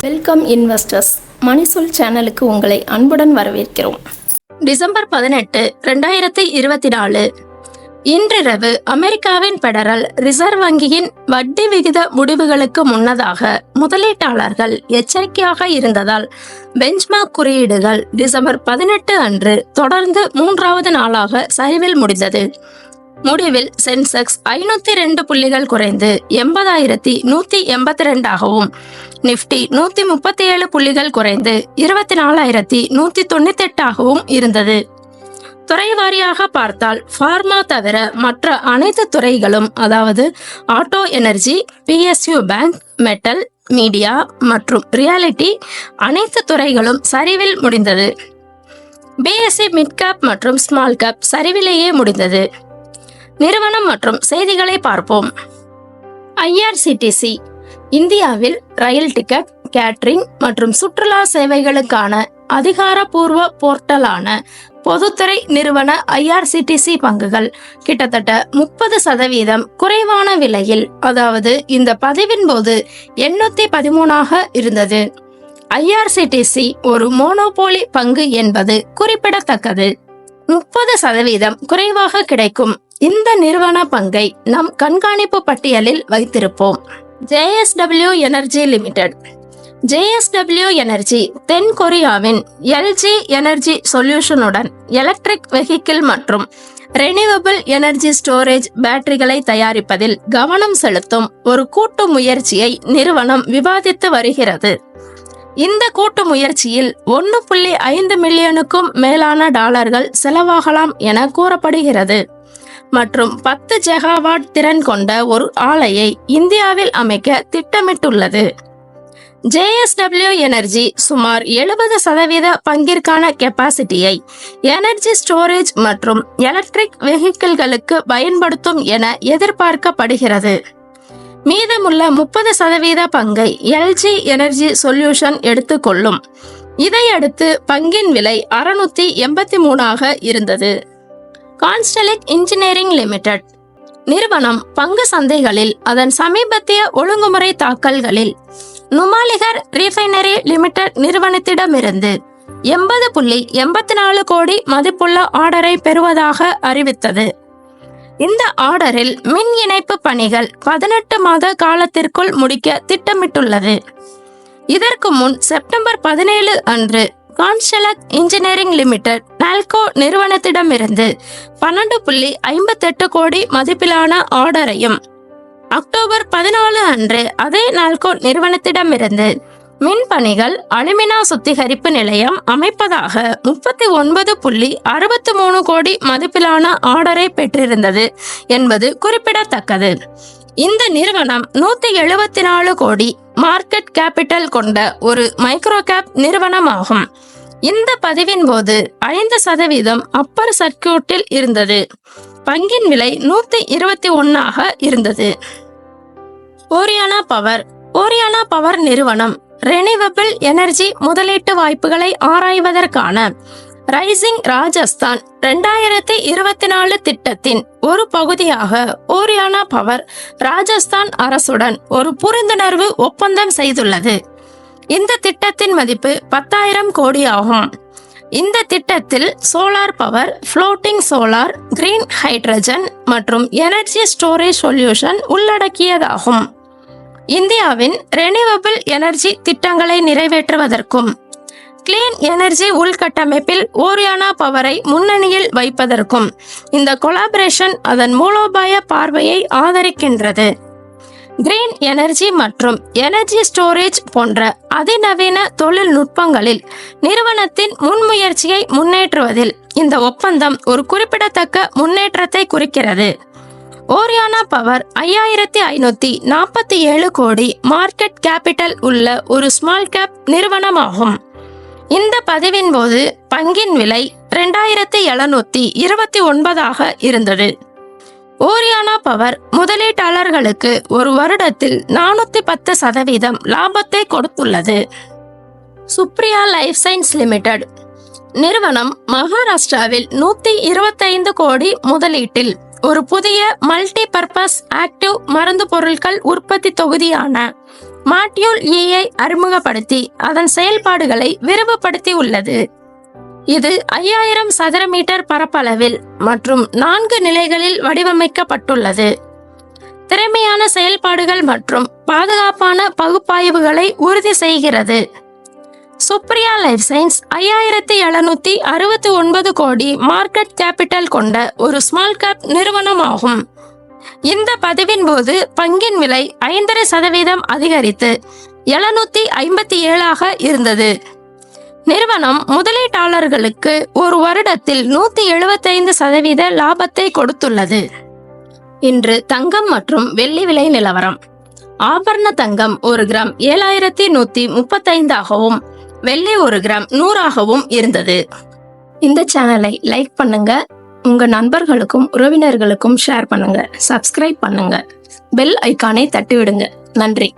Welcome investors மணிசொல் சேனலுக்கு உங்களை அன்புடன் வரவேற்கிறோம். டிசம்பர் பதினெட்டு ரெண்டாயிரத்தி இருபத்தி நாலு இன்றிரவு அமெரிக்காவின் பெடரல் ரிசர்வ் வங்கியின் வட்டி விகித முடிவுகளுக்கு முன்னதாக முதலீட்டாளர்கள் எச்சரிக்கையாக இருந்ததால் பெஞ்ச்மார்க் குறியீடுகள் டிசம்பர் பதினெட்டு அன்று தொடர்ந்து மூன்றாவது நாளாக சரிவில் முடிந்தது. முடிவில் சென்செக்ஸ் ஐநூத்தி ரெண்டு புள்ளிகள் குறைந்து எண்பதாயிரத்தி நூத்தி எண்பத்தி ரெண்டாகவும் நிப்டி நூத்தி முப்பத்தி ஏழு புள்ளிகள் குறைந்து இருபத்தி நாலாயிரத்தி நூத்தி தொண்ணூத்தி எட்டாகவும் இருந்தது. துறை வாரியாக பார்த்தால் ஃபார்மா தவிர மற்ற அனைத்து துறைகளும் அதாவது auto energy PSU bank metal media மற்றும் ரியாலிட்டி அனைத்து துறைகளும் சரிவில் முடிந்தது. பிஎஸ்சி மிட் கேப் மற்றும் ஸ்மால் கேப் சரிவிலேயே முடிந்தது. நிறுவனம் மற்றும் செய்திகளை பார்ப்போம். ஐஆர்சிடிசி இந்தியாவில் ரயில் டிக்கெட் கேட்ரிங் மற்றும் சுற்றுலா சேவைகளுக்கான அதிகாரப்பூர்வ போர்ட்டலான பொதுத்துறை நிறுவன ஐஆர்சிடிசி பங்குகள் கிட்டத்தட்ட முப்பது சதவீதம் குறைவான விலையில் அதாவது இந்த பதிவின் போது எண்ணூத்தி பதிமூணாக இருந்தது. ஐஆர்சிடிசி ஒரு மோனோபோலி பங்கு என்பது குறிப்பிடத்தக்கது. முப்பது சதவீதம் குறைவாக கிடைக்கும். இந்த நிறுவன பங்கை நம் கண்காணிப்பு பட்டியலில் வைத்திருப்போம். JSW energy limited. JSW energy தென் கொரியாவின் எல்ஜி எனர்ஜி சொல்யூஷனுடன் எலக்ட்ரிக் வெஹிக்கிள் மற்றும் ரெனியூவபிள் எனர்ஜி ஸ்டோரேஜ் பேட்டரிகளை தயாரிப்பதில் கவனம் செலுத்தும் ஒரு கூட்டு முயற்சியை நிறுவனம் விவாதித்து வருகிறது. இந்த கூட்டு முயற்சியில் ஒன்று புள்ளி ஐந்து மில்லியனுக்கும் மேலான டாலர்கள் செலவாகலாம் என கூறப்படுகிறது. மற்றும் பத்து ஜெகாவாட் திறன் கொண்ட ஒரு ஆலையை இந்தியாவில் அமைக்க திட்டமிட்டுள்ளது. ஜேஎஸ்டபிள்யூ எனர்ஜி சுமார் எழுபது சதவீத பங்கிற்கான கெப்பாசிட்டியை எனர்ஜி ஸ்டோரேஜ் மற்றும் எலக்ட்ரிக் வெஹிக்கிள்களுக்கு பயன்படுத்தும் என எதிர்பார்க்கப்படுகிறது. மீதமுள்ள முப்பது சதவீத பங்கை எல்ஜி எனர்ஜி சொல்யூஷன் எடுத்துக்கொள்ளும். இதையடுத்து பங்கின் விலை அறுநூத்தி எண்பத்தி மூணாக இருந்தது. கான்ஸ்டலிக் இன்ஜினியரிங் லிமிடெட். நிறுவனம் பங்கு சந்தைகளில் அதன் சமீபத்திய ஒழுங்குமுறை தாக்கல்களில் நுமாலிகர் ரீஃபைனரி லிமிடெட் நிறுவனத்திடமிருந்து எண்பது புள்ளி எண்பத்தி நாலு கோடி மதிப்புள்ள ஆர்டரை பெறுவதாக அறிவித்தது. இந்த ஆர்டரில் மின் இணைப்பு பணிகள் பதினெட்டு மாத காலத்திற்குள் முடிக்க திட்டமிட்டுள்ளது. இதற்கு முன் செப்டம்பர் பதினேழு அன்று கான்ஸ்டலக் இன்ஜினியரிங் லிமிடெட் நால்கோ நிறுவனத்திடமிருந்து பன்னெண்டு புள்ளி ஐம்பத்தெட்டு கோடி மதிப்பிலான ஆர்டரையும் அக்டோபர் பதினாலு அன்று அதே நால்கோ நிறுவனத்திடமிருந்து மின் பணிகள் அலுமினா சுத்திகரிப்பு நிலையம் அமைப்பதாக முப்பத்தி ஒன்பது புள்ளி அறுபத்தி மூணு கோடி மதிப்பிலான ஆர்டரை பெற்றிருந்தது என்பது குறிப்பிடத்தக்கது. இந்த நிறுவனம் நூத்தி எழுபத்தி நாலு கோடி மார்க்கெட் கேபிட்டல் கொண்ட ஒரு மைக்ரோ கேப் நிறுவனமாகும். இந்த பதிவின் போது ஐந்து சதவீதம் அப்பர் சர்க்கியூட்டில் இருந்தது. பங்கின் விலை நூத்தி இருபத்தி ஒன்னாக இருந்தது. ஓரியானா பவர் ஓரியானா பவர் நிறுவனம் ரெனிவபிள் எனர்ஜி முதலீட்டு வாய்ப்புகளை ஆராய்வதற்கான ரைசிங் ராஜஸ்தான் ரெண்டாயிரத்தி இருபத்தி நாலு திட்டத்தின் ஒரு பகுதியாக ஓரியானா பவர் ராஜஸ்தான் அரசுடன் ஒரு புரிந்துணர்வு ஒப்பந்தம் செய்துள்ளது. இந்த திட்டத்தின் மதிப்பு பத்தாயிரம் கோடி ஆகும் இந்த திட்டத்தில் solar power floating solar green hydrogen மற்றும் எனர்ஜி ஸ்டோரேஜ் சொல்யூஷன் உள்ளடக்கியதாகும். இந்தியாவின் ரெனியூவபிள் எனர்ஜி திட்டங்களை நிறைவேற்றுவதற்கும் கிளீன் எனர்ஜி உள்கட்டமைப்பில் ஓரியானா பவரை முன்னணியில் வைப்பதற்கும் இந்த கொலாபரேஷன் அதன் மூலோபாய பார்வையை ஆதரிக்கின்றது. கிரீன் எனர்ஜி மற்றும் எனர்ஜி ஸ்டோரேஜ் போன்ற அதிநவீன தொழில்நுட்பங்களில் நிறுவனத்தின் முன்முயற்சியை முன்னேற்றுவதில் இந்த ஒப்பந்தம் ஒரு குறிப்பிடத்தக்க முன்னேற்றத்தை குறிக்கிறது. ஓரியானா பவர் ஐயாயிரத்தி ஐநூத்தி நாற்பத்தி ஏழு கோடி மார்க்கெட் கேபிட்டல் உள்ள ஒரு ஸ்மால் கேப் நிறுவனமாகும். இந்த பதிவின் போது பங்கின் விலை ரெண்டாயிரத்தி எழுநூத்தி இருபத்தி ஒன்பதாக இருந்தது. ஓரியானா பவர் முதலீட்டாளர்களுக்கு ஒரு வருடத்தில் நானூத்தி பத்து சதவீதம் லாபத்தை கொடுத்துள்ளது. சுப்ரியா லைஃப் சயின்ஸ் லிமிடெட் நிறுவனம் மகாராஷ்டிராவில் நூத்தி இருபத்தைந்து கோடி முதலீட்டில் ஒரு புதிய மல்டி பர்பஸ் ஆக்டிவ் மருந்து பொருட்கள் உற்பத்தி தொகுதியான மாட்யூல் ஏஐ அறிமுகப்படுத்தி அதன் செயல்பாடுகளை விரிவுபடுத்தி உள்ளது. இது ஐயாயிரம் சதுர மீட்டர் பரப்பளவில் மற்றும் நான்கு நிலைகளில் வடிவமைக்கப்பட்டுள்ளது. திறமையான செயல்பாடுகள் மற்றும் பாதுகாப்பான பகுப்பாய்வுகளை உறுதி செய்கிறது. சுப்ரியா லைஃப் சயின்ஸ் ஐயாயிரத்தி எழுநூத்தி அறுபத்தி ஒன்பது கோடி மார்க்கெட் கேபிட்டல் கொண்ட ஒரு ஸ்மால் கேப் நிறுவனமாகும். இந்த பதிவின் போது பங்கின் விலை ஐந்தரை சதவீதம் அதிகரித்து எழுநூத்தி ஐம்பத்தி ஏழாக இருந்தது. நிறுவனம் முதலீட்டாளர்களுக்கு ஒரு வருடத்தில் நூத்தி எழுபத்தைந்து சதவீத லாபத்தை கொடுத்துள்ளது. இன்று தங்கம் மற்றும் வெள்ளி விலை நிலவரம். ஆபரண தங்கம் ஒரு கிராம் ஏழாயிரத்தி நூத்தி முப்பத்தைந்தாகவும் வெள்ளி ஒரு கிராம் நூறாகவும் இருந்தது. இந்த சேனலை லைக் பண்ணுங்க. உங்க நண்பர்களுக்கும் உறவினர்களுக்கும் ஷேர் பண்ணுங்க. சப்ஸ்கிரைப் பண்ணுங்க. பெல் ஐக்கானை தட்டி விடுங்க நன்றி.